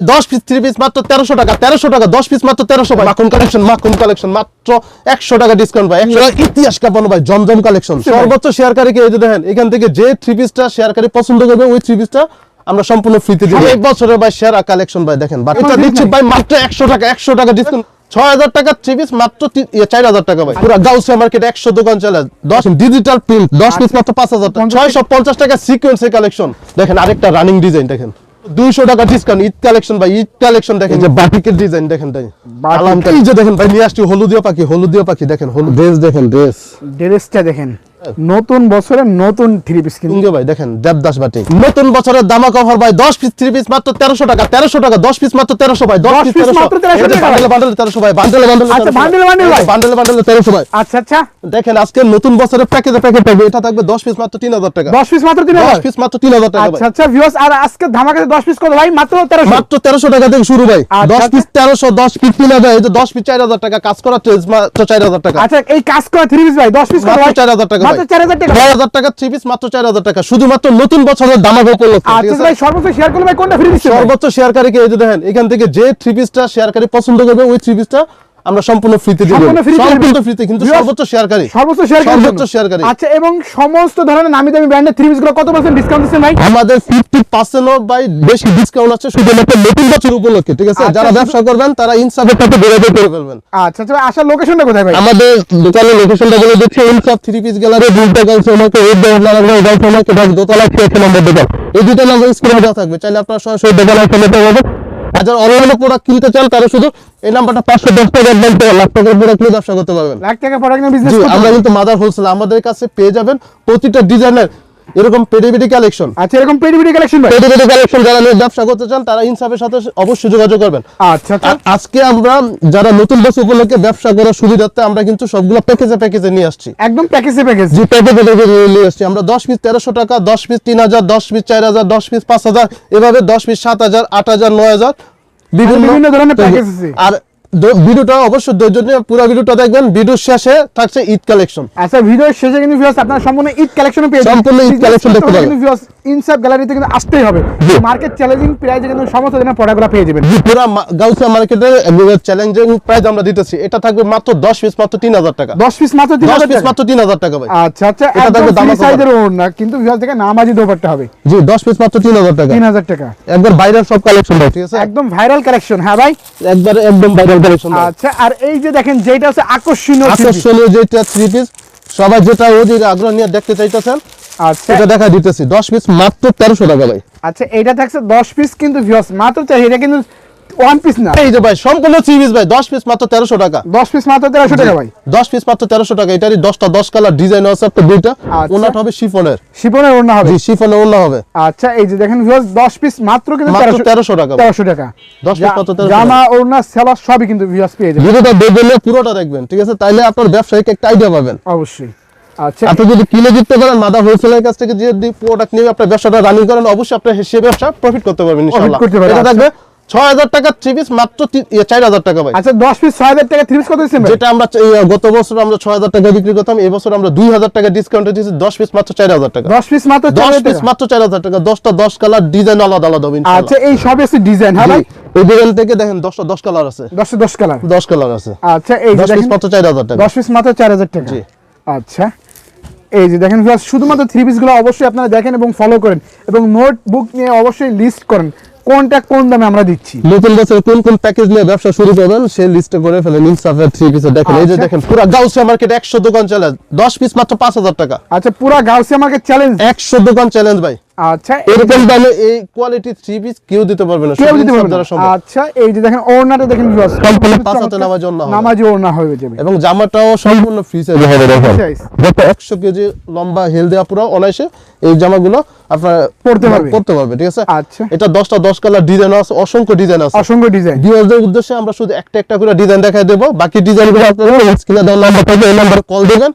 দশ piece three piece মাত্র তেরোশো টাকা তেরোশো টাকা দশ পিস মাত্র তেরোশো ভাই। মাখন কালেকশন মাখন কালেকশন মাত্র একশো টাকা ডিসকাউন্ট ভাই। একশো টাকা ইতিহাস কাপানো ভাই জমজম কালেকশন সর্বোচ্চ শেয়ারকারীকে এই যে দেখেন এখান থেকে যে থ্রি পিসটা শেয়ারকারী পছন্দ করবে ওই থ্রি পিসটা আমরা সম্পূর্ণ ফ্রিতে দিই এক বছরের ভাই সেরা কালেকশন ভাই দেখেন বাট এটা দিচ্ছি ভাই মাত্র একশো টাকা একশো টাকা ডিসকাউন্ট ছয় হাজার টাকা থ্রি পিস মাত্র ইয়ে, চার হাজার টাকা ভাই। পুরো গাউসিয়া মার্কেট একশো দোকান চলে। দশ ডিজিটাল প্রিন্ট দশ পিস মাত্র পাঁচ হাজার টাকা। ছয়শো পঞ্চাশ টাকা সিকোয়েন্সের কালেকশন দেখেন আরেকটা রানিং ডিজাইন দেখেন। দুইশো টাকা ডিসকাউন্ট ঈদ কালেকশন ভাই ঈদ কালেকশন দেখেন। যে বাটিকের ডিজাইন দেখেন ভাই। এই যে দেখেন ভাই নিয়ে আসছি হলুদিয়া পাখি হলুদিয়া পাখি দেখেন হলুদ। ড্রেস দেখেন ড্রেস ড্রেসটা দেখেন। নতুন বছরে নতুন থ্রি পিস কিন্তু ভাই দেখেন দেবদাস বাটি নতুন বছরের দামা কভার ভাই দশ পিস থ্রি পিস মাত্র তেরোশো টাকা তেরোশো টাকা দশ পিস মাত্র তেরোশো ভাই দশ 10 পিস মাত্র 1300 টাকা। বান্ডেলে বান্ডেলে তেরোশো ভাই বান্ডেলে বান্ডেলে আচ্ছা, bundle এ ভাই। বান্ডেলে বান্ডেলে তেরোশো ভাই। আচ্ছা আচ্ছা। দেখেন আজকে নতুন বছরের প্যাকেজে প্যাকেট থাকবে এটা পিস মাত্র টাকা। দশ পিস মাত্র পিস মাত্র তিন হাজার টাকা ভাই। আচ্ছা আচ্ছা ভিউয়ার্স আর আজকে ধামাকাতে দশ পিস কত ভাই? মাত্র মাত্র টাকা থেকে শুরু ভাই। দশ আচ্ছা। পিস পিস এই যে দশ পিস চার হাজার টাকা কাজ করা মাত্র টাকা। আচ্ছা এই কাজ করা থ্রি পিস ভাই দশ পিস কত ভাই? টাকা মাত্র টাকা। টাকা থ্রি পিস মাত্র চার হাজার টাকা। শুধুমাত্র নতুন বছরের দামাক উপলক্ষে আচ্ছা ভাই সর্বোচ্চ শেয়ার করলে ভাই কোনটা ফ্রি দিচ্ছে ভাই? সর্বোচ্চ শেয়ারকারীকে এই যে দেখেন এখান থেকে যে থ্রি পিসটা শেয়ারকারী পছন্দ করবে ওই থ্রি পিসটা আমরা সম্পূর্ণ ফ্রিতে দিব। সম্পূর্ণ। ফ্রিতে কিন্তু সর্বোচ্চ শেয়ারকারী সর্বোচ্চ শেয়ার সর্বোচ্চ শেয়ারকারী আচ্ছা এবং সমস্ত ধরনের নামি দামি ব্র্যান্ডের থ্রি পিসগুলো কত পার্সেন্ট ডিসকাউন্ট দিচ্ছেন ভাই? আমাদের ফিফটি পার্সেন্টও বাই বেশি ডিসকাউন্ট আছে শুধুমাত্র নতুন বছর উপলক্ষে ঠিক আছে? আচ্ছা, যারা শুধু- ব্যবসা করবেন তারা ইনসাফের সাথে বেরোতে করে ফেলবেন। আচ্ছা আচ্ছা ভাই, আসার লোকেশনটা কোথায় ভাই? আমাদের দোকানের লোকেশনটা বলে দিচ্ছি ইনসাফ থ্রি পিস গ্যালারি দুইটা গার্লস আমাকে এই দেওয়া গার্লস আমাকে দশ দোতলা নম্বর দোকান এই দুইটা নাম্বার স্ক্রিনে দেওয়া থাকবে চাইলে আপনারা সরাসরি দোকানে এসে নিতে পারবেন আর যারা অনলাইনে প্রোডাক্ট কিনতে চান তারা শুধু এই নাম্বারটা পাঁচশো দশ টাকা অ্যাডভান্স করে লাখ টাকার প্রোডাক্ট নিয়ে ব্যবসা করতে পারবেন। লাখ টাকা প্রোডাক্ট নিয়ে বিজনেস আমরা কিন্তু মাদার হোলসেল আমাদের কাছে পেয়ে যাবেন প্রতিটা ডিজাইনের এরকম পেডিবিডি কালেকশন আচ্ছা এরকম পেডি পেডি কালেকশন ভাই? পেডিবিডি কালেকশন যারা নিয়ে ব্যবসা করতে চান তারা ইনসাফের সাথে অবশ্যই যোগাযোগ করবেন। আচ্ছা আচ্ছা। আজকে আমরা যারা নতুন বছর উপলক্ষে ব্যবসা করার সুবিধার্থে আমরা কিন্তু সবগুলো প্যাকেজে প্যাকেজে নিয়ে আসছি। একদম প্যাকেজে প্যাকেজ জি প্যাকেজে প্যাকেজে নিয়ে আসছি। আমরা দশ পিস তেরোশো টাকা দশ পিস তিন হাজার দশ পিস চার হাজার দশ পিস পাঁচ হাজার এভাবে দশ পিস সাত হাজার আট হাজার নয় হাজার বিভিন্ন ধরনের প্যাকেজ আছে। আর ভিডিওটা অবশ্যই ধৈর্য নিয়ে পুরো ভিডিওটা দেখবেন। ভিডিওর শেষে থাকছে ঈদ কালেকশন আচ্ছা ভিডিওর শেষে কিন্তু ভিউয়ার্স আপনারা সম্পূর্ণ ঈদ কালেকশন পেয়ে যাবেন। সম্পূর্ণ ঈদ করতে দেখতে পাবেন। কিন্তু ভিউয়ার্স ইনসাফ গ্যালারিতে কিন্তু আসতেই হবে। মার্কেট চ্যালেঞ্জিং প্রাইসে কিন্তু সমস্ত ধরনের প্রোডাক্টগুলো পেয়ে যাবেন। পুরো গাউসিয়া মার্কেটের চ্যালেঞ্জিং প্রাইস আমরা দিতেছি। এটা থাকবে মাত্র দশ পিস মাত্র তিন হাজার টাকা। দশ পিস মাত্র তিন দশ হাজার পিস টাকা। মাত্র তিন হাজার টাকা ভাই। আচ্ছা আচ্ছা এটা থাকবে দামাকা সাইজের ওড়না কিন্তু ভিউয়ার্স থেকে নামাজি দোপারটা হবে। জি দশ পিস মাত্র তিন হাজার টাকা। তিন হাজার টাকা। একবার বাইরের সব কালেকশন ভাই ঠিক আছে? একদম ভাইরাল কালেকশন হ্যাঁ ভাই? একবার একদম ভাইরাল কালেকশন আচ্ছা আর এই যে দেখেন যেটা হচ্ছে আকর্ষণীয় আকর্ষণীয় যেটা থ্রি পিস সবাই যেটা আগ্রহ নিয়ে দেখতে চাইতেছেন আচ্ছা। এটা দেখা দিতেছি। দশ পিস মাত্র তেরোশো টাকা ভাই। আচ্ছা এটা থাকছে দশ পিস কিন্তু ভিউয়ার্স মাত্র চাহিদা এটা কিন্তু ওয়ান পিস না। এই যে ভাই সম্পূর্ণ থ্রি পিস ভাই দশ পিস মাত্র তেরোশো টাকা। দশ পিস মাত্র তেরোশো টাকা ভাই। দশ পিস মাত্র তেরোশো টাকা এটারই দশটা দশ কালার ডিজাইন আছে আপনার দুইটা। আচ্ছা। ওনাটা হবে শিফনের। শিপনের ওড়না হবে। জি শিফনের ওনা হবে। আচ্ছা এই যে দেখেন ভিউয়ার্স দশ পিস মাত্র কিন্তু মাত্র তেরোশো তেরোশো টাকা ভাই। তেরোশো টাকা। 10 piece জা- মাত্র 1300 জামা ওড়না সেলার সবই কিন্তু ভিউয়ার্স পেয়ে যাবেন। ভিডিওটা দেখবেন পুরোটা দেখবেন ঠিক আছে? তাইলে আপনার ব্যবসায়িক একটা আইডিয়া পাবেন। অবশ্যই। আচ্ছা। আপনি যদি কিনে দিতে পারেন মাদা হোলসেলের কাছ থেকে যদি প্রোডাক্ট নিয়ে আপনার ব্যবসাটা রানিং করেন অবশ্যই আপনি সে ব্যবসা প্রফিট করতে পারবেন ইনশাআল্লাহ। এটা। থাকবে ছয় হাজার টাকা থ্রি পিস মাত্র চার হাজার টাকা ভাই। আচ্ছা দশ পিস ছয় হাজার টাকা থ্রি পিস কত যেটা আমরা গত বছর আমরা ছয় হাজার টাকা বিক্রি করতাম আমরা দুই হাজার টাকা ডিসকাউন্টে দিয়েছি দশ পিস মাত্র চার হাজার টাকা। দশ পিস মাত্র দশ পিস মাত্র চার হাজার টাকা দশটা দশ কালার ডিজাইন আলাদা আলাদা হবে আচ্ছা এই সব এসে ডিজাইন হ্যাঁ ভাই? জি, ডিজাইন থেকে দেখেন দশটা দশ কালার আছে। দশটা দশ কালার দশ কালার আছে। আচ্ছা এই যে দশ পিস মাত্র চার হাজার টাকা। দশ পিস মাত্র চার হাজার টাকা। আচ্ছা এই যে দেখেন শুধুমাত্র থ্রি পিসগুলো অবশ্যই আপনারা দেখেন এবং ফলো করেন এবং নোটবুক নিয়ে অবশ্যই লিস্ট করেন। কোনটা কোন দামে আমরা দিচ্ছি নতুন বছর কোন কোন প্যাকেজ নিয়ে ব্যবসা শুরু করবেন সেই লিস্টে করে ফেলেন ইনসাফের থ্রি পিসে দেখেন এই যে আচ্ছা। দেখেন পুরো গাউসিয়া মার্কেট একশো দোকান চ্যালেঞ্জ দশ পিস মাত্র পাঁচ হাজার টাকা আচ্ছা পুরা গাউসিয়া মার্কেট চ্যালেঞ্জ একশো দোকান চ্যালেঞ্জ ভাই আচ্ছা এরকম দামে এই কোয়ালিটি থ্রি পিস কেউ দিতে পারবে না কেউ দিতে পারবে। আচ্ছা এই যে দেখেন ওড়নাটা দেখেন viewers, সম্পূর্ণ খুব পাঁচ হাতে নামাজি ওড়না হবে। নামাজি ওড়না হয়ে যাবে এবং জামাটাও সম্পূর্ণ ফ্রি সাইজ হবে দেখেন Size। যত একশো কেজি লম্বা হেল দেওয়া পুরো অনায়াসে এই জামাগুলো আপনার পরতে পারবে। পড়তে পারবে ঠিক আছে? আচ্ছা। এটা দশটা দশ কালার ডিজাইন আছে অসংখ্য ডিজাইন আছে। অসংখ্য ডিজাইন ভিউয়ারদের উদ্দেশ্যে আমরা শুধু একটা একটা করে ডিজাইন দেবো। বাকি ডিজাইনগুলো আপনারা স্ক্রিনে দেওয়া নাম্বার থাকবে এই নাম্বারে কল দেবেন।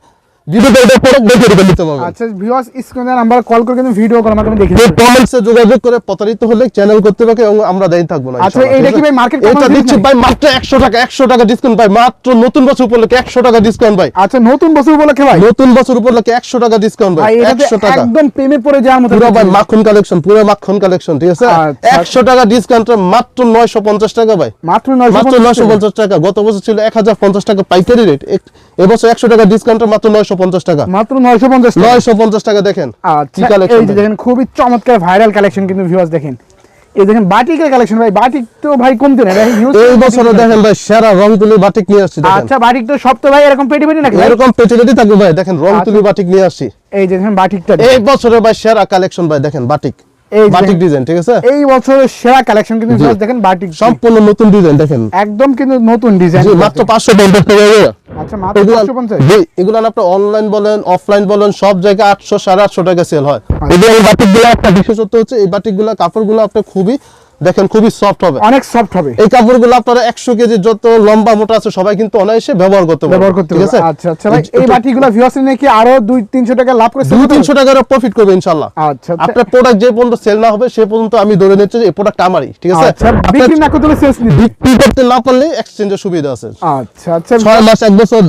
ভিডিওতে এটা প্রোডাক্ট দেখে দেখে নিতে পারবেন আচ্ছা ভিউয়ার্স স্ক্রিনে নাম্বার কল করে কিন্তু ভিডিও কল মাধ্যমে দেখে যে কমেন্টসে যোগাযোগ করে প্রতারিত হলে চ্যানেল করতে পারে এবং আমরা দেই থাকব না আচ্ছা, ইনশাআল্লাহ, কি ভাই market এটা দিচ্ছি ভাই মাত্র 100 টাকা 100 টাকা ডিসকাউন্ট ভাই মাত্র নতুন বছর উপলক্ষে 100 টাকা ডিসকাউন্ট ভাই। আচ্ছা নতুন বছর উপলক্ষে ভাই? নতুন বছর উপলক্ষে 100 টাকা ডিসকাউন্ট ভাই ভাই 100 টাকা। একদম প্রেমে পড়ে যাওয়ার মতো পুরো ভাই মাখন কালেকশন পুরো মাখন কালেকশন ঠিক আছে? আচ্ছা। 100 টাকা ডিসকাউন্ট মাত্র 950 টাকা ভাই। মাত্র মাত্র 950 950 টাকা। গত বছর ছিল 1050 টাকা পাইকারি রেট এবছর 100 টাকা ডিসকাউন্ট মাত্র 950 টাকা। মাত্র 950 টাকা। 950 টাকা দেখেন। আচ্ছা এই যে দেখেন খুবই চমৎকার ভাইরাল কালেকশন কিন্তু ভিউয়ার্স দেখেন। এই দেখেন বাটিকের কালেকশন ভাই বাটিক তো ভাই কমতে না এই বছরে দেখেন ভাই সেরা রং তুলি বাটিক নিয়ে আসছি আচ্ছা বাটিক তো সব তো ভাই এরকম পেটি পেটি নাকি ভাই? থাকবে দেখেন রং আচ্ছা। তুলি বাটিক নিয়ে আসছি। এই দেখেন বাটিকটা এই বছরে ভাই সেরা কালেকশন ভাই দেখেন বাটিক। বাটিক সাড়ে ডিজাইন ঠিক আছে? এই বছরের সেরা কালেকশন কিন্তু দেখেন বাটিক সম্পূর্ণ নতুন ডিজাইন দেখেন। একদম কিন্তু নতুন ডিজাইন মাত্র 550 টাকা আচ্ছা মাত্র 550 জি এগুলো আপনি অনলাইন বলেন অফলাইন বলেন সব জায়গায় 800 850 টাকা সেল হয়। আচ্ছা। এই বাটিকগুলো একটা বিশেষত্ব হচ্ছে এই বাটিকগুলো কাপড়গুলো আপনি খুবই দেখেন খুবই সফট হবে। অনেক সফট হবে। এই কাপড়গুলো আপনারা 100 কেজি যত লম্বা মোটা আছে সবাই কিন্তু অনায়াসে ব্যবহার করতে পারবে। ব্যবহার করতে ঠিক আছে? পারবে। আচ্ছা আচ্ছা ভাই এই বাটিগুলো ভিউয়ার্স নাকি আরও 2 300 টাকা লাভ করে sell দুই করতে তিনশো টাকার প্রফিট করবে ইনশাল্লাহ আচ্ছা আচ্ছা। আপনার প্রোডাক্ট যে পর্যন্ত সেল না হবে সে পর্যন্ত আমি ধরে নিচ্ছি যে এই প্রোডাক্ট আমারই। ঠিক আছে? আচ্ছা বিক্রি না করতে সেলস নিতে বিক্রি করতে না পারলে এক্সচেঞ্জের সুবিধা আছে। আচ্ছা আচ্ছা। ছয় মাস এক বছর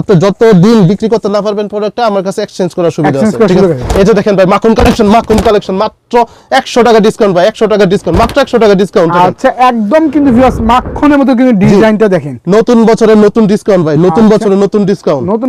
আপনি যত দিন বিক্রি করতে না পারবেন প্রোডাক্টটা আমার কাছে এক্সচেঞ্জ করার সুবিধা আছে। ঠিক আছে? এই যে দেখেন ভাই মাখন কালেকশন মাখন কালেকশন মাত্র 100 টাকা ডিসকাউন্ট ভাই 100 টাকা ডিসকাউন্ট মাত্র 100 টাকা ডিসকাউন্ট আচ্ছা একদম কিন্তু মাখনের মতো কিন্তু ডিজাইনটা দেখেন। নতুন বছরের নতুন ডিসকাউন্ট ভাই নতুন আচ্ছা। বছরের নতুন ডিসকাউন্ট নতুন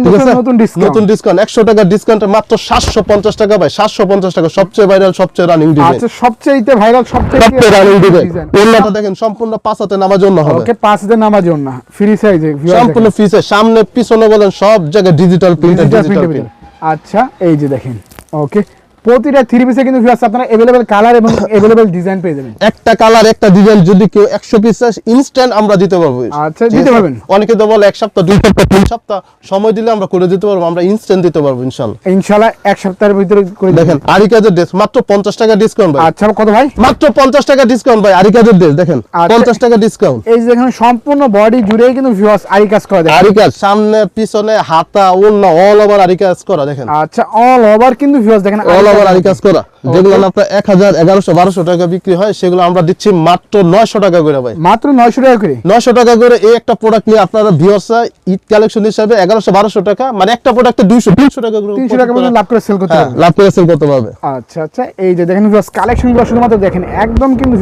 নতুন ডিসকাউন্ট 100 টাকা ডিসকাউন্ট মাত্র 750 টাকা ভাই 750 টাকা সবচেয়ে ভাইরাল সবচেয়ে রানিং ডিজাইন আচ্ছা সবচেয়ে ভাইরাল সবচেয়ে সবচেয়ে রানিং ডিজাইন ডিজাইন ওন্নাটা দেখেন সম্পূর্ণ পাঁচাতে নামার জন্য হবে। ওকে পাঁচ দিন নামার জন্য ফ্রি সাইজে সম্পূর্ণ ফিসে সামনে পিছনে বলেন সব জায়গায় digital print digital digital print আচ্ছা এই যে দেখেন ওকে প্রতিটা থ্রি পিসে কিন্তু ভিউয়ার্স আপনারা अवेलेबल কালার এবং अवेलेबल ডিজাইন পেয়ে যাবেন একটা কালার একটা ডিজাইন যদি কেউ একশো পিস ইনস্ট্যান্ট আমরা দিতে পারবো আচ্ছা, ঠিক দিতে আছে? পারবেন। অনেকে তো বলে এক সপ্তাহ দুই সপ্তাহ তিন সপ্তাহ সময় দিলে আমরা করে দিতে পারবো আমরা ইনস্ট্যান্ট দিতে পারবো ইনশাল্লাহ ইনশাআল্লাহ এক সপ্তাহের ভিতরে করে দেখেন দেখেন আরিকাজের ড্রেস মাত্র পঞ্চাশ টাকা ডিসকাউন্ট ভাই আচ্ছা কত ভাই মাত্র পঞ্চাশ টাকা ডিসকাউন্ট ভাই আরিকাজের ড্রেস দেখেন আচ্ছা। পঞ্চাশ টাকা ডিসকাউন্ট এই যে দেখেন সম্পূর্ণ বডি জুড়েই কিন্তু ভিউয়ার্স আরি কাজ করা দেখেন আরিকাজ সামনে পিছনে হাতা ওড়না অল ওভার আরিকাজ করা দেখেন আচ্ছা অল ওভার কিন্তু ভিউয়ার্স দেখেন অল আরি কাজ করা। যেগুলো আপনার এক হাজার এগারোশো বারোশো টাকা বিক্রি হয় সেগুলো আমরা দিচ্ছি মাত্র নয়শো টাকা করে ভাই। মাত্র 900 টাকা করে? নয়শো টাকা করে এই একটা প্রোডাক্ট নিয়ে আপনারা ভিউয়ার্সরা ঈদ কালেকশন হিসাবে এগারোশো বারোশো টাকা মানে একটা প্রোডাক্টে দুইশো তিনশো টাকা করে 300 টাকা লাভ করে সেল করতে হ্যাঁ, লাভ করে সেল করতে পারবে। আচ্ছা আচ্ছা এই যে দেখেন ভিউয়ার্স কালেকশনগুলো শুধুমাত্র দেখেন একদম কিন্তু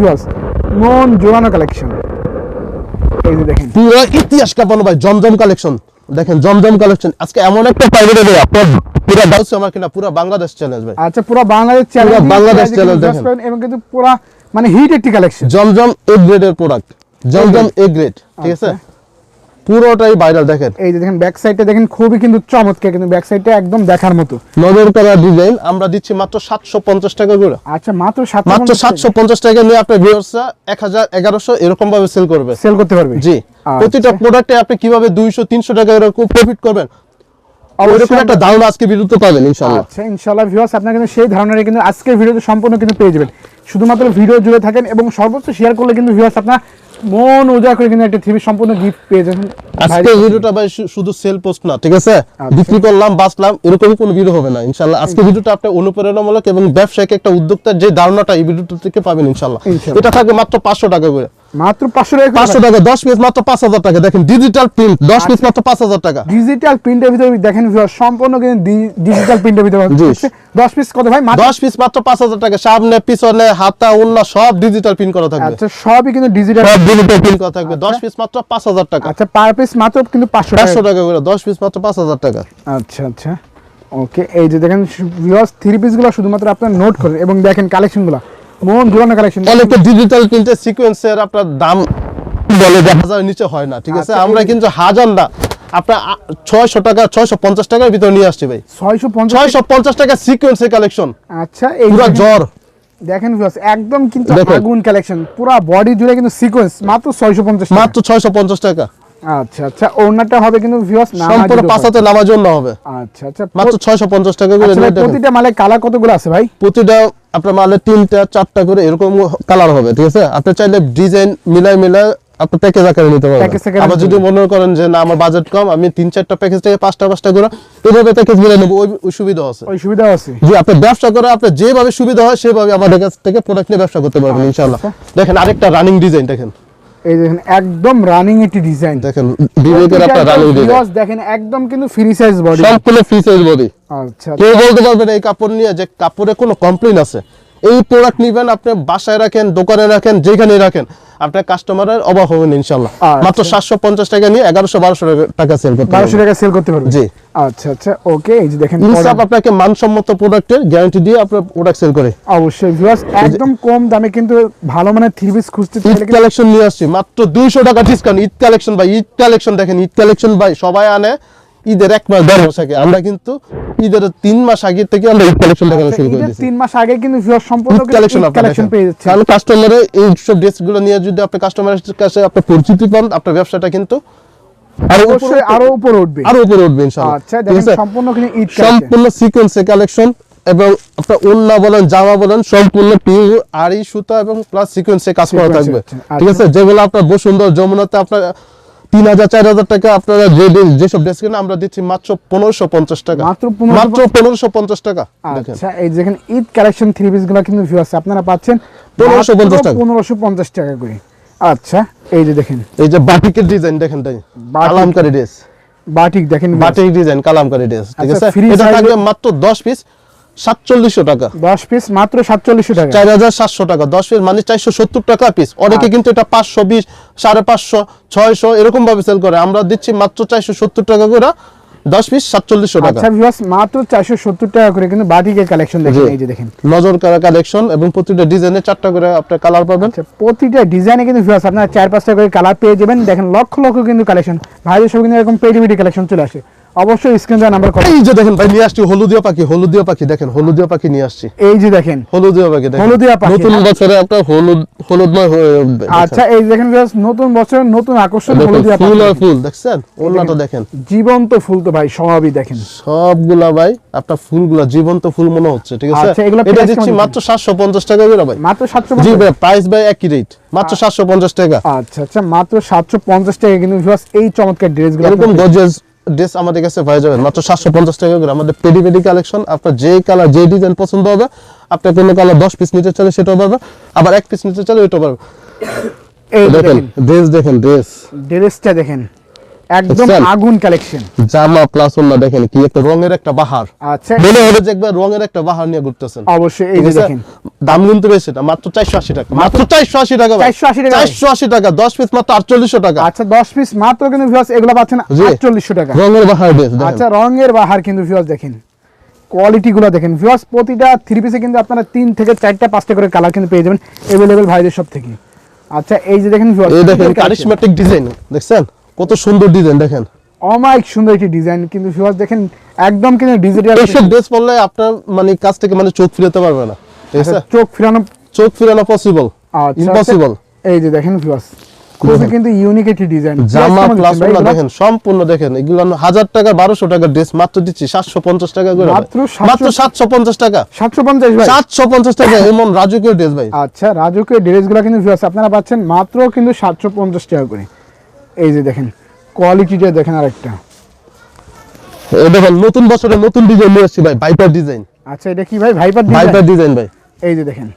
মন জোড়ানো কালেকশন এই যে দেখেন। পুরো ইতিহাস কাঁপানো ভাই জমজম কালেকশন দেখেন জমজম কালেকশন আজকে এমন একটা আপনার পুরো আমার কিনা পুরো বাংলাদেশ চ্যালেঞ্জ ভাই। আচ্ছা পুরো বাংলাদেশ পুরো বাংলাদেশ দেখেন। এবং কিন্তু পুরো মানে হিট একটি কালেকশন জমজম এ গ্রেডের প্রোডাক্ট জমজম এ গ্রেড ঠিক আছে? আচ্ছা। পুরোটাই ভাইরাল দেখেন। এই যে দেখেন ব্যাক সাইডটা দেখেন খুবই কিন্তু চমৎকার কিন্তু ব্যাক সাইডটা একদম দেখার মতো। নজর করা ডিজাইন আমরা দিচ্ছি মাত্র সাতশো পঞ্চাশ টাকা করে। আচ্ছা মাত্র মাত্র সাতশো পঞ্চাশ টাকা নিয়ে আপনার ভিউয়ার্সরা এক হাজার এগারোশো এরকম ভাবে সেল করবে। সেল করতে পারবে। জি। আচ্ছা। প্রতিটা প্রোডাক্টে আপনি কীভাবে দুইশো তিনশো টাকা এরকম প্রফিট করবেন ওইরকম একটা ধারণা আজকে বিরুদ্ধে পাবেন ইনশাল্লাহ আচ্ছা ইনশাআল্লাহ ভিউয়ার্স আপনারা কিন্তু সেই ধারণাটা কিন্তু আজকের ভিডিওতে সম্পূর্ণ কিন্তু পেয়ে যাবেন। শুধুমাত্র ভিডিও জুড়ে থাকেন এবং সর্বোচ্চ শেয়ার করলে কিন্তু ভিউয়ার্স আপনার মন উজাড় করে কিন্তু একটা থ্রি সম্পূর্ণ গিফট পেয়ে যাবেন। আজকে ভিডিওটা ভাই শুধু সেল পোস্ট না ঠিক আছে? আচ্ছা। বিক্রি করলাম বাঁচলাম কোনো ভিডিও হবে না ইনশাল্লাহ আজকে ভিডিওটা আপনি অনুপ্রেরণামূলক এবং ব্যবসায়িক একটা উদ্যোক্তার যে ধারণাটা এই ভিডিওটা থেকে পাবেন ইনশাল্লাহ। এটা থাকবে মাত্র পাঁচশো টাকা করে। মাত্র পাঁচশো টাকা পাঁচশো টাকা দশ পিস মাত্র পাঁচ হাজার টাকা। দেখেন ডিজিটাল প্রিন্ট দশ পিস মাত্র পাঁচ হাজার টাকা। ডিজিটাল প্রিন্টের ভিতরে দেখেন সম্পূর্ণ কিন্তু ডিজিটাল প্রিন্টের ভিতরে জি। হচ্ছে। দশ পিস কত ভাই? মাত্র দশ পিস মাত্র পাঁচ হাজার টাকা। সামনে পিছনে হাতা উন্না সব ডিজিটাল প্রিন্ট করা থাকবে। আচ্ছা সবই কিন্তু ডিজিটাল সব ডিজিটাল প্রিন্ট করা থাকবে। দশ পিস মাত্র পাঁচ হাজার টাকা। আচ্ছা পার পিস মাত্র কিন্তু পাঁচশো টাকা। পাঁচশো টাকা করে দশ পিস মাত্র পাঁচ হাজার টাকা। আচ্ছা আচ্ছা। ওকে এই যে দেখেন ভিউয়ার্স থ্রি পিসগুলো শুধুমাত্র আপনার নোট করেন। এবং দেখেন কালেকশনগুলো মন জোড়ানো কালেকশন অনেকটা ডিজিটাল প্রিন্টের সিকোয়েন্সের আপনার দাম বলে যে হাজারের নিচে হয় না ঠিক আছে? আচ্ছা, আমরা কিন্তু হাজার না আপনার ছয়শো টাকা ছয়শো পঞ্চাশ টাকার ভিতরে নিয়ে আসছি ভাই। ছয়শো পঞ্চাশ ছয়শো পঞ্চাশ টাকা সিকোয়েন্সের কালেকশন আচ্ছা এই পুরো জ্বর। দেখেন একদম কিন্তু আগুন কালেকশন পুরো বডি জুড়ে কিন্তু সিকোয়েন্স মাত্র ছয়শো পঞ্চাশ মাত্র ছয়শো পঞ্চাশ টাকা। আচ্ছা আচ্ছা ওড়নাটা হবে কিন্তু ভিউয়ার্স না সম্পূর্ণ পাঁচাতে নামার জন্য হবে। আচ্ছা আচ্ছা মাত্র ছয়শো পঞ্চাশ টাকা করে আচ্ছা। প্রতিটা মালে কালার কতগুলো আছে ভাই? প্রতিটা আপনার মালে তিনটা চারটা করে এরকম কালার হবে ঠিক আছে? আপনি চাইলে ডিজাইন মিলাই মিলাই আপনি প্যাকেজ আকারে নিতে পারবেন। আবার যদি মনে করেন যে না আমার বাজেট কম আমি তিন চারটা প্যাকেজ থেকে পাঁচটা পাঁচটা করে এভাবে প্যাকেজ মিলে নেব। ওই সুবিধা আছে। ওই সুবিধা আছে। জি আপনি ব্যবসা করে আপনি যেভাবে সুবিধা হয় সেভাবে আমাদের কাছ থেকে প্রোডাক্ট নিয়ে ব্যবসা করতে পারবেন ইনশাআল্লাহ। দেখেন আরেকটা রানিং ডিজাইন দেখেন। এই দেখেন একদম রানিং একটি ডিজাইন দেখেন বিবেকের আপনার রানিং ডিজাইন দেখেন একদম কিন্তু free size body free size body আচ্ছা। কেউ বলতে এই কাপড় নিয়ে যে কাপড়ে কোনো কমপ্লেইন আছে। এই প্রোডাক্ট নেবেন আপনি বাসায় রাখেন দোকানে রাখেন যেখানে রাখেন। আপনার কাস্টমারের অবাক হবেন ইনশাল্লাহ আচ্ছা। মাত্র সাতশো পঞ্চাশ টাকা নিয়ে এগারোশো বারোশো টাকা সেল করতে বারোশো পারবেন টাকা সেল করতে পারবে জি। আচ্ছা আচ্ছা ওকে এই যে দেখেন ইনসাফ আপনাকে মানসম্মত প্রোডাক্টের গ্যারান্টি দিয়ে আপনার প্রোডাক্ট সেল করে। অবশ্যই ভিউয়ার্স একদম কম দামে কিন্তু ভালো মানে থ্রি পিস খুঁজতে চাইলে কালেকশন নিয়ে আসছি মাত্র দুইশো টাকা ডিসকাউন্ট ঈদ কালেকশন ভাই ঈদ কালেকশন দেখেন ঈদ কালেকশন ভাই সবাই আনে। ঈদের এক মাস দেড় মাস আগে আমরা কিন্তু ঈদের তিন মাস আগে থেকে আমরা ঈদ কালেকশন দেখানো শুরু করে দিয়েছি। তিন মাস আগে কিন্তু সম্পূর্ণ কালেকশন কালেকশন পেয়ে যাচ্ছে কারণ কাস্টমারের এই সব ড্রেসগুলো নিয়ে যদি আপনি কাস্টমারের কাছে আপনি পরিচিতি পান আপনার ব্যবসাটা কিন্তু আরও অবশ্যই আরও উপরে উঠবে। আরও উপরে উঠবে ইনশাআল্লাহ। আচ্ছা দেখেন সম্পূর্ণ কিন্তু ঈদ সম্পূর্ণ সিকোয়েন্সে কালেকশন এবং আপনার ওন্না বলেন জামা বলেন সম্পূর্ণ পিওর আড়ি সুতা এবং প্লাস সিকোয়েন্সে কাজ করা থাকবে। ঠিক আচ্ছা। আছে যেগুলো আপনার বসুন্ধরা যমুনাতে আপনার তিন হাজার চার হাজার টাকা আপনারা যেসব ড্রেস কিনে আমরা দিচ্ছি মাত্র পনেরোশো পঞ্চাশ টাকা। মাত্র পনেরোশো পঞ্চাশ টাকা আচ্ছা এই দেখেন ঈদ কালেকশন থ্রি পিসগুলো কিন্তু আপনারা পাচ্ছেন 1550 টাকা। পনেরোশো পঞ্চাশ টাকা করে। আচ্ছা এই যে দেখেন। এই যে বাটিকের ডিজাইন দেখেন তাই? বাটিক। কালামকারী ড্রেস বাটিক দেখেন বাটিক ডিজাইন কালামকারী ড্রেস ঠিক আচ্ছা, আছে? এটা থাকবে মাত্র দশ পিস সাতচল্লিশশো টাকা। দশ পিস মাত্র সাতচল্লিশশো টাকা। চার হাজার সাতশো টাকা দশ পিস মানে চারশো সত্তর টাকা পিস অনেকে আচ্ছা। কিন্তু এটা পাঁচশো বিশ সাড়ে পাঁচশো ছয়শো এরকম ভাবে সেল করে। আমরা দিচ্ছি মাত্র চারশো সত্তর টাকা করে দশ পিস সাতচল্লিশশো টাকা। আচ্ছা মাত্র চারশো সত্তর টাকা করে কিন্তু বাটিকের কালেকশন দেখেন এই যে দেখেন। নজর কারা কালেকশন এবং প্রতিটা ডিজাইনে চারটা করে আপনার কালার পাবেন। আচ্ছা প্রতিটা ডিজাইনে কিন্তু ভিউয়ার্স আপনারা চার পাঁচটা করে কালার পেয়ে যাবেন। দেখেন লক্ষ লক্ষ কিন্তু কালেকশন ভাইদের সব কিন্তু এরকম পেডিবিডি কালেকশন চলে আসে। অবশ্যই স্ক্রিন দেওয়া নাম্বার কল এই যে দেখেন ভাই নিয়ে আসছি হলুদিয়া পাখি হলুদিয়া পাখি দেখেন হলুদিয়া পাখি নিয়ে আসছি। এই যে দেখেন হলুদিয়া পাখি দেখেন। হলুদিয়া পাখি, নতুন। বছরে আপনার হলুদ হলুদময় হয়ে উঠবে। আচ্ছা এই দেখেন নতুন বছরের নতুন আকর্ষণ হলুদিয়া ফুল আর পাখি। ফুল দেখছেন? ওনাটা দেখেন জীবন্ত ফুল তো ভাই স্বভাবই দেখেন। সবগুলা ভাই আপনার ফুলগুলা জীবন্ত ফুল মনে হচ্ছে ঠিক আছে? আচ্ছা, এটা দিচ্ছি মাত্র সাতশো পঞ্চাশ টাকা করে ভাই। মাত্র সাতশো জি ভাই প্রাইস ভাই একই রেট মাত্র সাতশো পঞ্চাশ টাকা। আচ্ছা আচ্ছা মাত্র সাতশো পঞ্চাশ টাকা কিন্তু ভিউয়ার্স এই চমৎকার ড্রেসগুলো এরকম গর্জিয়াস ড্রেস আমাদের কাছে পাওয়া যাবে মাত্র সাতশো পঞ্চাশ টাকা করে। আমাদের পেডি পেডি কালেকশন আপনার যে কালার যে ডিজাইন পছন্দ হবে আপনার কোনো কালার দশ পিস নিতে চাইলে সেটাও পাবে আবার এক পিস নিতে চাইলে ওইটাও পাবে। দেখেন ড্রেস দেখেন ড্রেস ড্রেসটা দেখেন। একদম আগুন কালেকশন জামা প্লাস ওন্না দেখেন কি একটা রঙের একটা বাহার। আচ্ছা। মনে হবে যে একবার রঙের একটা বাহার নিয়ে ঘুরতেছেন। অবশ্যই এই যে দেখেন। দাম কিন্তু বেশি না মাত্র চারশো আশি টাকা। মাত্র চারশো আশি টাকা 480 টাকা? চারশো আশি টাকা দশ পিস মাত্র আটচল্লিশশো টাকা। আচ্ছা দশ পিস মাত্র কিন্তু ভিউয়ার্স এগুলো পাচ্ছেন জি। আটচল্লিশশো টাকা। রঙের বাহার ড্রেস আচ্ছা রঙের বাহার কিন্তু ভিউয়ার্স দেখেন। কোয়ালিটি গুলো দেখেন। ভিউয়ার্স প্রতিটা থ্রি পিসে কিন্তু আপনারা তিন থেকে চারটা পাঁচটা করে কালার কিন্তু পেয়ে যাবেন এভেলেবেল ভাইদের সব থেকে। আচ্ছা এই যে দেখেন ভিউয়ার্স এই দেখেন কারিশমেটিক ডিজাইন দেখছেন? কত সুন্দর ডিজাইন দেখেন। অমাইক সুন্দর একটি ডিজাইন কিন্তু ভিউয়ার্স দেখেন একদম কিন্তু ডিজিটাল এইসব ড্রেস পরলে আপনার মানে কাছ থেকে মানে চোখ ফিরাতে পারবে না। ঠিক আছে? চোখ ফিরানো চোখ ফিরানো পসিবল আচ্ছা, ইম্পসিবল আচ্ছা, এই যে দেখেন ভিউয়ার্স খুবই কিন্তু ইউনিক একটি ডিজাইন জামা প্লাস ওনা দেখেন সম্পূর্ণ দেখেন। এগুলো হাজার টাকা ড্রেস মাত্র দিচ্ছি সাতশো পঞ্চাশ টাকা করে। মাত্র মাত্র সাতশো পঞ্চাশ টাকা। সাতশো পঞ্চাশ ভাই। টাকা এমন ড্রেস ভাই। আচ্ছা রাজুকের ড্রেসগুলো কিন্তু ভিউয়ার্স আপনারা পাচ্ছেন মাত্র কিন্তু সাতশো পঞ্চাশ টাকা করে। এই যে দেখেন কোয়ালিটিটা দেখেন আরেকটা। এই দেখেন নতুন বছরে নতুন ডিজাইন নিয়ে ভাই ভাইপার ডিজাইন আচ্ছা এটা কি ভাই? ভাইপার ভাইপার ডিজাইন ডিজাইন ভাই। এই যে দেখেন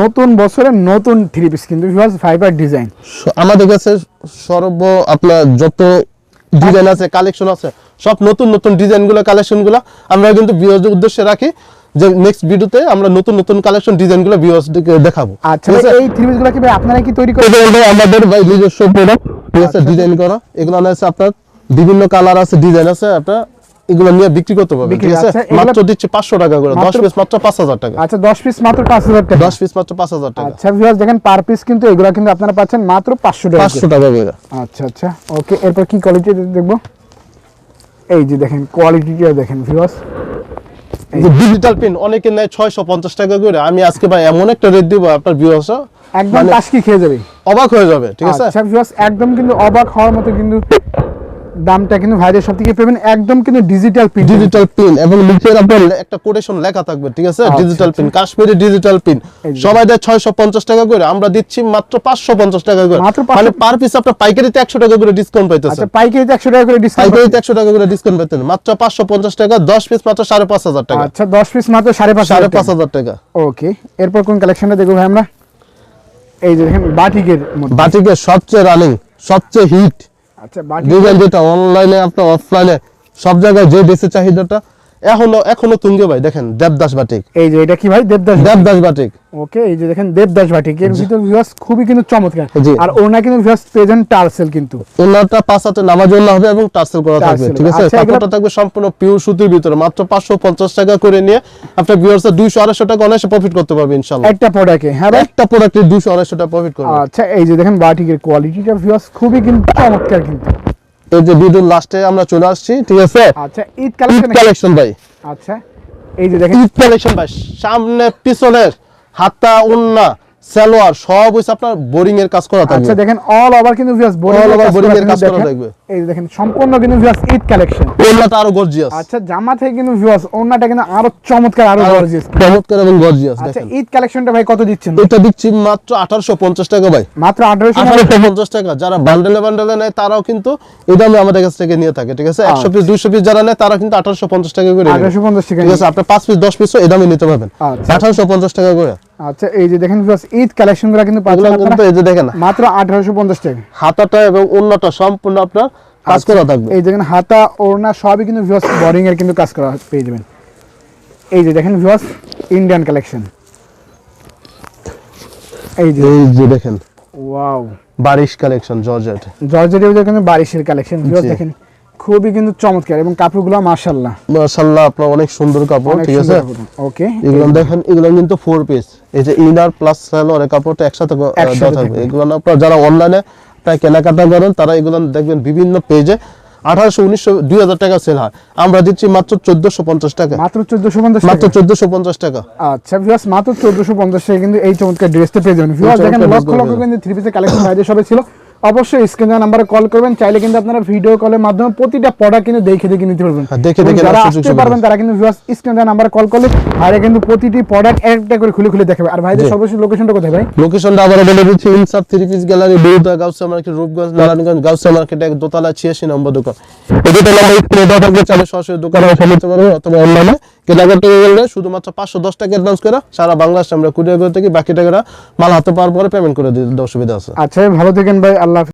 নতুন বছরের নতুন থ্রি পিস কিন্তু ভাইপার ডিজাইন আমাদের কাছে সর্ব আপনার যত ডিজাইন আছে কালেকশন আছে সব নতুন নতুন ডিজাইনগুলো কালেকশনগুলো আমরা কিন্তু ভিউয়ারদের উদ্দেশ্যে রাখি যে নেক্সট ভিডিওতে আমরা নতুন নতুন কালেকশন ডিজাইনগুলো ভিউয়ারদেরকে দেখাবো। আচ্ছা? এই থ্রি পিসগুলো কি ভাই আপনারা কি তৈরি করে আমাদের ভাই নিজস্ব প্রোডাক্ট ঠিক আছে আচ্ছা। ডিজাইন করা। এগুলো আছে আপনার বিভিন্ন কালার আছে ডিজাইন আছে আপনার এগুলো নিয়ে বিক্রি করতে পারবেন ঠিক আছে? আচ্ছা, মাত্র দিচ্ছে পাঁচশো টাকা করে দশ মাত্র- পিস মাত্র পাঁচ হাজার টাকা। আচ্ছা দশ পিস মাত্র পাঁচ হাজার টাকা। দশ পিস মাত্র পাঁচ হাজার টাকা। আচ্ছা ভিউয়ার্স দেখেন পার পিস কিন্তু এগুলো কিন্তু আপনারা পাচ্ছেন মাত্র পাঁচশো টাকা পাঁচশো করে। টাকা করে। আচ্ছা আচ্ছা ওকে এরপর কি কোয়ালিটি দেখব? এই যে দেখেন কোয়ালিটিটা দেখেন ভিউয়ার্স ডিজিটাল পেন অনেকে নেয় ছয়শো পঞ্চাশ টাকা করে। আমি আজকে ভাই এমন একটা রেট দিব আপনার ভিউয়ার্স একদম টাসকি খেয়ে যাবে? অবাক হয়ে যাবে ঠিক আছে? আচ্ছা একদম কিন্তু অবাক হওয়ার মতো কিন্তু দামটা কিন্তু ভাইদের সব থেকে পেবেন একদম কিন্তু ডিজিটাল প্রিন্ট ডিজিটাল পিন এবং নিচের আপনার একটা কোটেশন লেখা থাকবে ঠিক আছে? আচ্ছা, ডিজিটাল আচ্ছা। পিন কাশ্মীরি ডিজিটাল পিন সবাই দেয় ছয়শো পঞ্চাশ টাকা করে আমরা দিচ্ছি মাত্র পাঁচশো পঞ্চাশ টাকা করে। মানে পার পিস আপনার পাইকারিতে একশো টাকা করে ডিসকাউন্ট পাইতেছে আচ্ছা পাইকারিতে একশো টাকা করে ডিসকাউন্ট পাইকারিতে একশো টাকা করে ডিসকাউন্ট পাইতেন মাত্র পাঁচশো পঞ্চাশ টাকা দশ পিস মাত্র সাড়ে পাঁচ হাজার টাকা। আচ্ছা দশ পিস মাত্র সাড়ে পাঁচ সাড়ে হাজার পাঁচ টাকা। হাজার টাকা। ওকে এরপর কোন কালেকশনটা দেখব ভাই আমরা? এই যে দেখেন বাটিকের মধ্যে। বাটিকের সবচেয়ে রানিং সবচেয়ে হিট আচ্ছা বাকি ডিজাইন যেটা অনলাইনে আপনার অফলাইনে সব জায়গায় যে বেশি চাহিদাটা এখনও এখনও তুঙ্গে ভাই দেখেন দেবদাস বাটিক। এই যে এটা কি ভাই? দেবদাস দেবদাস বাটিক। ওকে এই যে দেখেন দেবদাস বাটিক। এর ভিতর ভিউয়ার্স খুবই কিন্তু চমৎকার। আর ওনা কিন্তু ভিউয়ার্স প্রেজেন্ট টার্সেল কিন্তু। ওনারটা পাঁচ হাতে নামাজ জন্য হবে এবং টার্সেল করা থাকবে ঠিক আছে? আচ্ছা, কাপড়টা থাকবে সম্পূর্ণ পিওর সুতির ভিতরে। মাত্র পাঁচশো পঞ্চাশ টাকা করে নিয়ে আপনার ভিউয়ার্স দুইশো আড়াইশো টাকা অনায়াসে প্রফিট করতে পারবে ইনশাল্লাহ একটা প্রোডাক্টে হ্যাঁ একটা প্রোডাক্টে দুইশো আড়াইশো টাকা প্রফিট করবে। আচ্ছা এই যে দেখেন বাটিকের কোয়ালিটিটা ভিউয়ার্স খুবই কিন্তু চমৎকার কিন্তু। এই যে ভিডিওর লাস্টে আমরা চলে আসছি ঠিক আছে? আচ্ছা ঈদ কালেকশন ভাই। আচ্ছা এই যে দেখেন। ঈদ কালেকশন ভাই সামনে পিছনের হাতা উন্না। সালোয়ার সব হইছে আপনার বোরিং এর কাজ করা থাকবে। আচ্ছা দেখেন অল ওভার কিন্তু ভিউয়ার্স All over boring এর কাজ করা থাকবে। এই দেখেন সম্পূর্ণ কিন্তু ভিউয়ার্স ঈদ কালেকশন ওন্নাটা আরও গর্জিয়াস আচ্ছা জামা থেকে কিন্তু ভিউয়ার্স ওন্নাটা কিন্তু আরও চমৎকার আরও গর্জিয়াস চমৎকার এবং গর্জিয়াস আচ্ছা দেখেন। ঈদ কালেকশনটা ভাই কত দিচ্ছেন? এটা দিচ্ছি মাত্র আঠারোশো পঞ্চাশ টাকা ভাই। মাত্র আঠারোশো আঠারোশো পঞ্চাশ টাকা। যারা বান্ডেলে বান্ডেলে নেয় তারাও কিন্তু এই দামে আমাদের কাছ থেকে নিয়ে থাকে ঠিক আছে? একশো পিস দুইশো পিস যারা নেয় তারা কিন্তু আঠারোশো পঞ্চাশ টাকা করে নেবে। আঠারোশো পঞ্চাশ টাকা ঠিক আছে? আপনার পাঁচ পিস দশ পিসও এই দামে নিতে পারবেন। আচ্ছা। আঠারোশো পঞ্চাশ টাকা করে। আচ্ছা এই যে দেখেন ঈদ কালেকশনগুলো কিন্তু কিন্তু এই যে দেখেন মাত্র আঠারোশো পঞ্চাশ টাকা। হাতাটা এবং অন্যটা সম্পূর্ণ আপনার কাজ আচ্ছা, করা থাকবে। এই দেখেন হাতা ওড়না সবই কিন্তু ভিউয়ার্স বোরিং এর কিন্তু কাজ করা পেয়ে যাবেন। এই যে দেখেন ভিউয়ার্স ইন্ডিয়ান কালেকশন এই যে এই যে দেখেন। ওয়াও বারিশ কালেকশন জর্জেট জর্জেটের কিন্তু বারিশের কালেকশন ভিউয়ার্স দেখেন খুবই কিন্তু চমৎকার এবং কাপড়গুলো মাশাআল্লাহ। মাশাআল্লাহ আপনার অনেক সুন্দর কাপড় ঠিক আছে? ওকে এগুলো দেখেন এগুলো কিন্তু ফোর পিস এই যে ইনার প্লাস সালোয়ারের কাপড়টা একসাথে দেওয়া থাকবে। এগুলো আপনার যারা অনলাইনে প্রায় কেনাকাটা করেন তারা এগুলো দেখবেন বিভিন্ন পেজে আঠারোশো উনিশশো দুই হাজার টাকা সেল হয়। আমরা দিচ্ছি মাত্র চোদ্দশো পঞ্চাশ টাকা। মাত্র চোদ্দশো পঞ্চাশ মাত্র চোদ্দশো পঞ্চাশ টাকা। আচ্ছা ভিউয়ার্স মাত্র চোদ্দশো পঞ্চাশ টাকা কিন্তু এই চমৎকার ড্রেসটা পেয়ে যাবেন। ভিউয়ার্স দেখেন লক্ষ লক্ষ কিন্তু থ্রি পিসের কালেকশন ছিল। অবশ্যই স্ক্রিন নাম্বারে কল করবেন চাইলে কিন্তু আপনারা ভিডিও কলের মাধ্যমে প্রতিটা প্রোডাক্ট কিন্তু দেখে দেখে নিতে পারবেন। হ্যাঁ, দেখে দেখে যারা আসতে পারবেন তারা কিন্তু ভিউয়ার্স স্ক্রিন নাম্বারে কল করলে ভাইরা কিন্তু প্রতিটি প্রোডাক্ট একটা করে খুলে খুলে দেখাবে। আর ভাইদের। সর্বশেষ লোকেশনটা কোথায় ভাই? লোকেশনটা আবার বলে দিচ্ছি ইনসাফ থ্রি পিস গ্যালারি বেউদা গাউসা মার্কেট রূপগঞ্জ নারায়ণগঞ্জ গাউসা মার্কেট এক দোতলা ছিয়াশি নম্বর দোকান। এই দুটো নাম্বার স্ক্রিনে দেওয়া থাকবে চাইলে সরাসরি দোকানে এসে নিতে পারবে অথবা অনলাইনে কেনাকাটা গেলে শুধুমাত্র পাঁচশো দশ টাকা অ্যাডভান্স করে সারা বাংলাদেশ আমরা কুরিয়ার করে থাকি বাকি টাকাটা মাল হাতে পাওয়ার পরে পেমেন্ট করে দিতে অসুবিধা আছে আচ্ছা ভালো থাকেন ভাই, আল্লাহ।